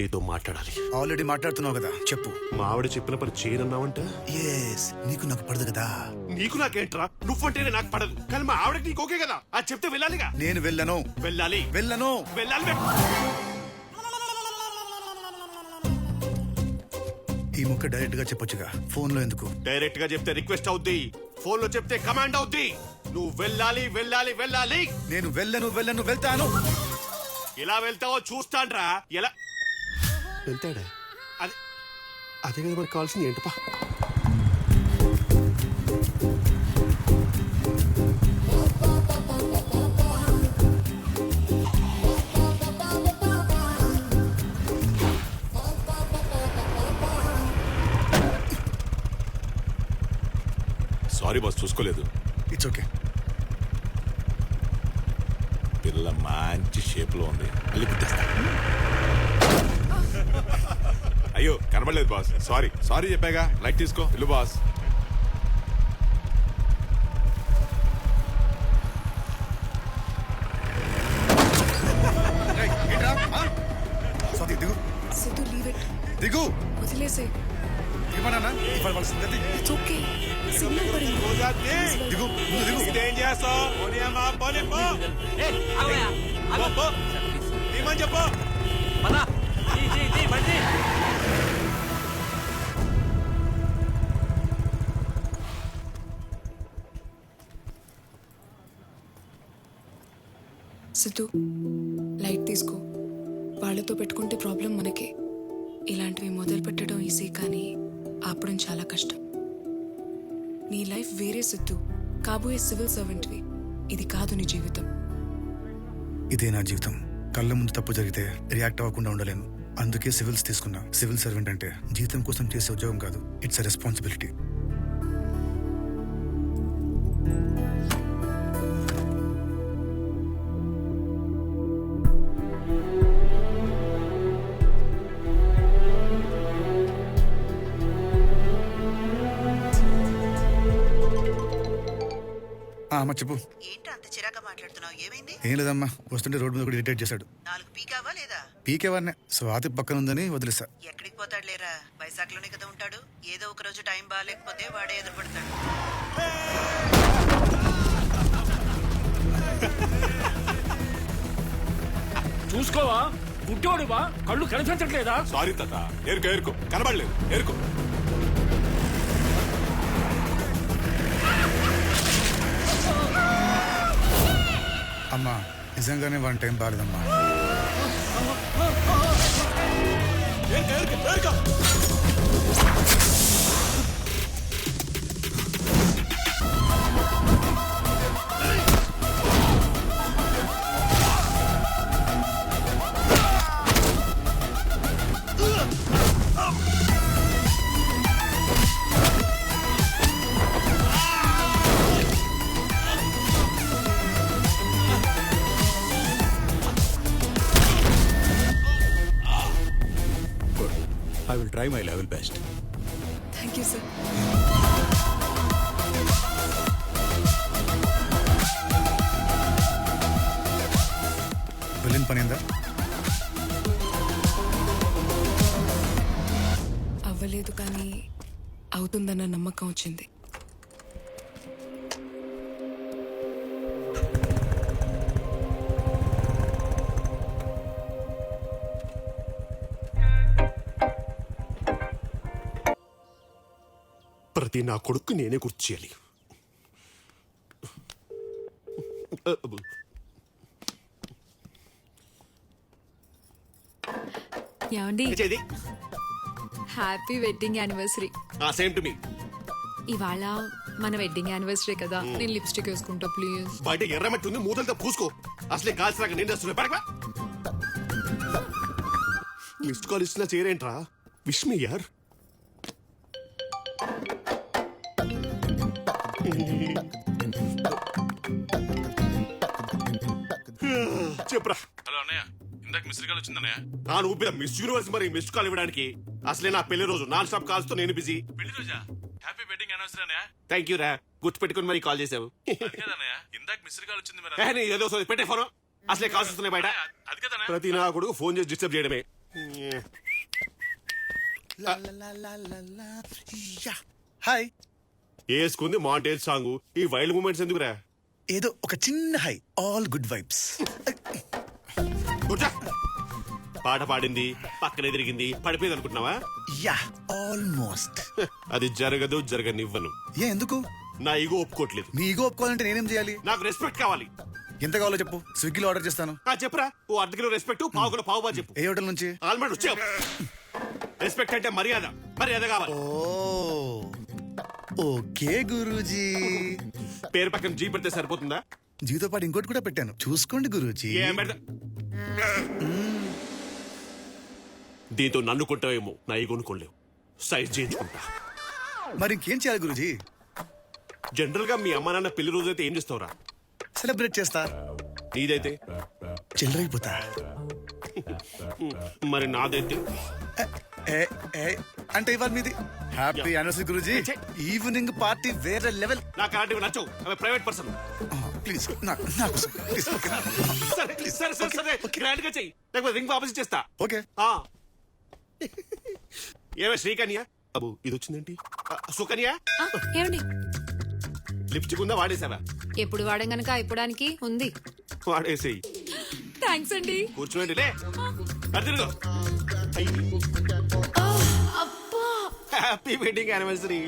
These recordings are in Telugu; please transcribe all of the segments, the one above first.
నీతో మాట్లాడాలి. ఆల్రెడీ మాట్లాడుతున్నావు కదా చెప్పు. మా ఆవిడ చెప్పిన పని చేయనన్నావంట? ఎస్ నీకు నాకు పడదు కదా. నీకు నాకేంట్రా? నువ్వంటేనే నాకు పడదు. కానీ మా ఆవిడకి నీకు ఓకే కదా? అది చెప్తే వెళ్ళాలిగా? నేను వెళ్ళను. వెళ్ళాలి. వెళ్ళను. వెళ్ళాలి. ఈ ముక్క డైరెక్ట్గా చెప్పొచ్చుగా. ఫోన్లో ఎందుకు? డైరెక్ట్గా చెప్తే రిక్వెస్ట్ అవుద్ది. ఫోన్లో చెప్తే కమాండ్ అవుద్ది. నువ్వు వెళ్ళాలి వెళ్ళాలి వెళ్ళాలి. నేను వెళ్ళను వెళ్ళను వెళ్తాను. ఎలా వెళ్తావో చూస్తాండ్రా. ఎలా వెళ్తాడా? అదే అదే కదా మరి కావాల్సింది. ఏంటపా సారీ బాస్ చూసుకోలేదు. ఇట్స్ ఓకే పిల్ల మంచి షేప్లో ఉంది. మళ్ళీ అయ్యో కనబడలేదు బాస్. సారీ సారీ చెప్పాగా. లైట్ తీసుకో. ఇల్లు బాస్. దిగు. సిద్ధు లీవ్ ఇట్ దిగు. వదిలేసే. ఏమన్నా ఇవాళ వాళ్ళ సంగతి ఇట్స్ ఓకే సిగ్నల్ పడింది. దిగు. ముందు దిగు. ఇదేం చేస్తావు పోనీయమ్మా, పోనీ, పో. పో, పో. తీయమని చెప్పు. సిద్ధు లైట్ తీసుకో. వాళ్ళతో పెట్టుకుంటే ప్రాబ్లం మనకే. ఇలాంటివి మొదలు పెట్టడం ఈజీ కానీ ఆపడం చాలా కష్టం. నీ లైఫ్ వేరే సిద్ధు. కాబోయే సివిల్ సర్వెంట్వి. ఇది కాదు నీ జీవితం. ఇదే నా జీవితం. కళ్ళ ముందు తప్పు జరిగితే రియాక్ట్ అవ్వకుండా ఉండలేను. అందుకే సివిల్స్ తీసుకున్నా. సివిల్ సర్వెంట్ అంటే జీతం కోసం చేసే ఉద్యోగం కాదు. It's responsibility. అమ్మ చెప్పు. ఏంటి అంత చిరాక మాట్లాడుతున్నావు? ఏమైంది? ఏం లేదమ్మా వస్తుంటే రోడ్డు మీద కూడా ఇరిటేట్ చేశాడు. నాలుగు పీకావా లేదా? పీకేవాడినే. స్వాతి పక్కన ఉందని వదిలేసా. ఎక్కడికి పోతాడు లేరా? వైజాగ్లోనే కదా ఉంటాడు. ఏదో ఒక రోజు టైం బాగాలేకపోతే వాడే ఎదురుపడతాడు. చూసుకోవా? గుడ్డోడువా కళ్ళు కనిపించట్లేదా? సారీ తాత ఏరుకో ఏరుకో. కనబడలేదు ఏరుకో. అమ్మా నిజంగానే వన్ టైం బాలేదమ్మా will try my level best. Thank you sir వెళ్ళిన పని ఏందా అవ్వలేదు కానీ అవుతుందన్న నమ్మకం వచ్చింది. ప్రతి నా కొడుకు నేనే గుర్తు చేయాలి ఏమండి చేది happy wedding anniversary same to me ఇవాళ మన వెడ్డింగ్ యానివర్సరీ కదా నేను లిప్స్టిక్ వేసుకుంటా ప్లీజ్ బయట ఎర్రమట్టి ఉంది మూతలతో పూసుకో అసలే కాల్సినాక నేను వస్తున్నా పడక మిస్డ్ కాల్ ఇస్తున్నా చేరేంట్రా విష్ మీ యార్ చెప్పురా. హలో అన్నయ్య ఇందాక మిస్టర్ కాల్ వచ్చింది అన్నయ్య. నా ఊపిన మిస్ యూనివర్స్ మరి మిస్డ్ కాల్ ఇవ్వడానికి అసలే నా పెళ్ళి రోజు నాన్ స్టాప్ కాల్స్తో నేను బిజీ. పెళ్ళి రోజా? హ్యాపీ వెడ్డింగ్ యానివర్సరీ అన్నయ్య. థ్యాంక్ యూ రా. గుర్తు పెట్టుకుని మరి కాల్ చేసావు. అది కదన్నయ్య ఇందాక మిస్టర్ కాల్ వచ్చింది మరి ఏదో సోది, పెట్టే ఫోన్. అసలే కాల్స్ వస్తున్నాయి బయట. అది కదన్నా ప్రతి నా కొడుకు ఫోన్ చేసి డిస్టర్బ్ చేయడమే. హాయ్. వేసుకుంది మాంటేజ్ సాంగ్. ఈ వైల్డ్ మూమెంట్స్ ఎందుకురా? ఏదో ఒక చిన్న హై ఆల్ గుడ్ వైబ్స్ కూర్చో. పాట పాడింది పక్కనే తిరిగింది పడిపోయింది అనుకుంటున్నావా? యా ఆల్మోస్ట్ అది జరగదు జరగనివ్వను. ఏ ఎందుకు? నా ఈగో ఒప్పుకోవట్లేదు. నీ ఈగో ఒప్పుకోవాలంటే నేనేం చేయాలి? నాకు రెస్పెక్ట్ కావాలి. ఎంత కావాలో చెప్పు. స్విగ్గీలో ఆర్డర్ చేస్తాను. ఆ చెప్పురా. ఓ అర్ధ కిలో రెస్పెక్ట్ పావు కిలో పావు బా చెప్పు. ఏ హోటల్ నుంచి? ఆల్మండ్ వచ్చే రెస్పెక్ట్ అంటే మర్యాద. మర్యాద కావాలి. ఓ. ఓకే గురూజీ. పేరు పక్కన జీ పెడితే సరిపోతుందా? జీతో పాటు ఇంకోటి కూడా పెట్టాను. చూసుకోండి గురూజీ. ఏం పెడతా దీంతో నన్ను కొట్టావేమో నా ఈగోను కొనలేవు. సైజ్ చేయించుకుంటా. మరి ఇంకేం చేయాలి గురూజీ? జనరల్గా మీ అమ్మ నాన్న పెళ్ళి రోజు అయితే ఏం చేస్తావురా? సెలబ్రేట్ చేస్తా. నీదైతే? చిల్లరైపోతా. మరి నాదైతే? ఏ, ఏ, అంటే ఇవాళ మీది? హ్యాపీ యానివర్సరీ గురూజీ. ఈవినింగ్ పార్టీ వేరే లెవెల్ నాకు అలాంటివి నచ్చవు. అవి ప్రైవేట్ పర్సన్ ప్లీజ్ నాకు నా కోసం ప్లీజ్ సరే సరే సరే సరే. గ్రాండ్గా చెయ్యి. లేకపోతే రింగ్ వాపస్ ఇచ్చేస్తా ఓకే ఆ. ఏమే శ్రీకన్య? అబు ఇది వచ్చిందేంటి? ఆ, సుకన్య? ఆ, ఏమండి? లిప్స్టిక్ ఉందా వాడేసావా ఎప్పుడు వాడం గనక అయిపోవడానికి ఉంది. వాడేసేయి. థ్యాంక్స్ అండి. కూర్చోండి లే అదిరుగో. Happy wedding anniversary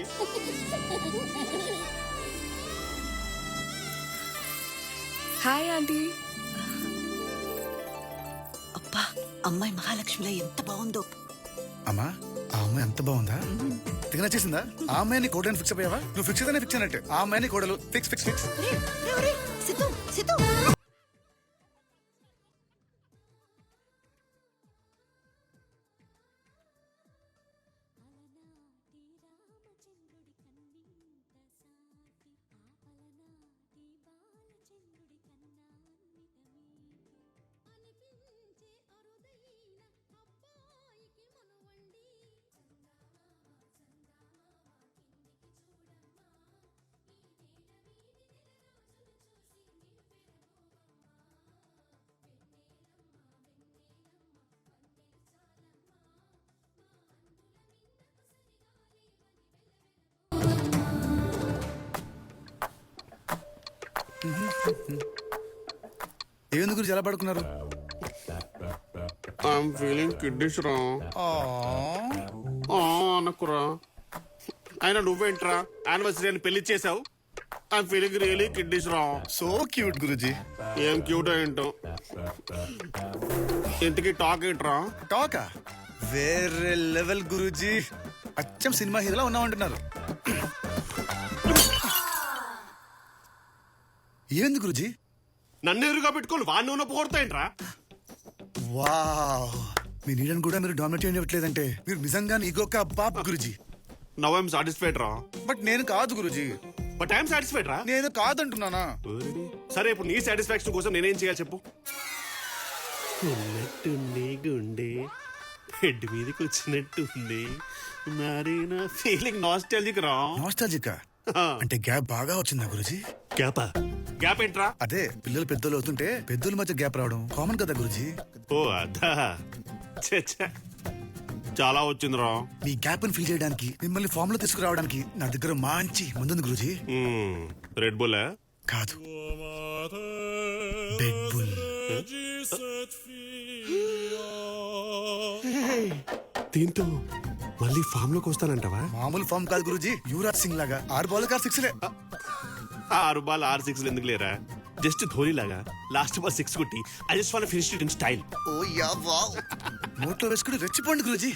hi aunty అబ్బా అమ్మాయి మహాలక్ష్మిలో ఎంత బాగుందో. అమ్మా ఆ అమ్మాయి ఎంత బాగుందా? తిగ నచ్చేసిందా ఆ అమ్మాయిని కోడని ఫిక్స్ అయ్యావా నువ్వు ఫిక్స్ అయితేనే ఫిక్స్ అయినట్టు. ఆ అమ్మాయిని కోడలు fix fix fix Siddhu Siddhu. ఏంది గురించి ఎలా పడుకున్నారు? ఐఎమ్ ఫీలింగ్ కిడ్నీస్ రా. అనకురా. అయినా నువ్వేంట్రా? యానివర్సరీ అని పెళ్ళి చేసావు ఐఎమ్ ఫీలింగ్ రియలీ కిడ్నీస్ రా. So cute Guruji. ఏం క్యూట్ ఏంటో? ఇంటికి టాక్ ఏంట్రా? టాకా? వేరే లెవెల్ గురూజీ. అచ్చం సినిమా హీరోలా ఉన్నామంటున్నారు ఏంది గురుజీ? నన్ను ఎదురుగా పెట్టుకొని వాడిని ఉన్న పోగొడతాయంట్రా. వావ్. మీ నీడని కూడా మీరు డామినేట్ చేయట్లేదంటే మీరు నిజంగా ఈగోక బాప్ గురుజీ. నవ్ ఐఎమ్ సాటిస్ఫైడ్ రా. బట్ నేను కాదు గురుజీ. బట్ ఐఎమ్ సాటిస్ఫైడ్ రా. నేను కాదంటున్నానా? సరే ఇప్పుడు నీ సాటిస్ఫాక్షన్ కోసం నేనేం చేయాలి చెప్పు. ఉన్నట్టుంది గుండె. హెడ్ మీదకి వచ్చినట్టుంది. మరి నా ఫీలింగ్ నాస్టాలజిక్ రా. నాస్టాలజిక్ అంటే గ్యాప్ బాగా వచ్చిందా గురుజీ? గ్యాపా? గ్యాప్ ఏంట్రా? అదే పిల్లలు పెద్దలు అవుతుంటే పెద్దల మధ్య గ్యాప్ రావడం కామన్ కదా గురుజీ? ఓ అదా. ఛే, ఛే. చాలా వచ్చిందిరా. మీ గ్యాప్ని ఫిల్ చేయడానికి మిమ్మల్ని ఫామ్లో తీసుకురావడానికి నా దగ్గర మంచి ముందుంది గురుజీ. రెడ్ బుల్ కాదు. బెడ్ బుల్ దీంతో మళ్ళీ ఫామ్లోకి వస్తానంటావా? మామూలు ఫామ్ కాదు గురుజీ యువరాజ్ సింగ్ లాగా. ఆరు బాల్ కాదు సిక్స్ లే. ఆరు బాల్ ఆరు సిక్స్ ఎందుకు లేరా? జస్ట్ ధోని లాగా లాస్ట్ బాల్ సిక్స్ కొట్టి I just want finish it in style oh yeah wow. నోట్లో వేసుకుని రెచ్చిపోండి గురుజీ.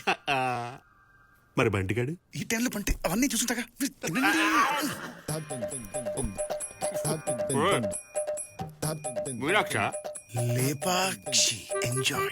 మరి బంటిగాడు ఈ టైంలో పంటే అవన్నీ చూసుంటాగా. మీనాక్ష? లేపాక్షి ఎంజాయ్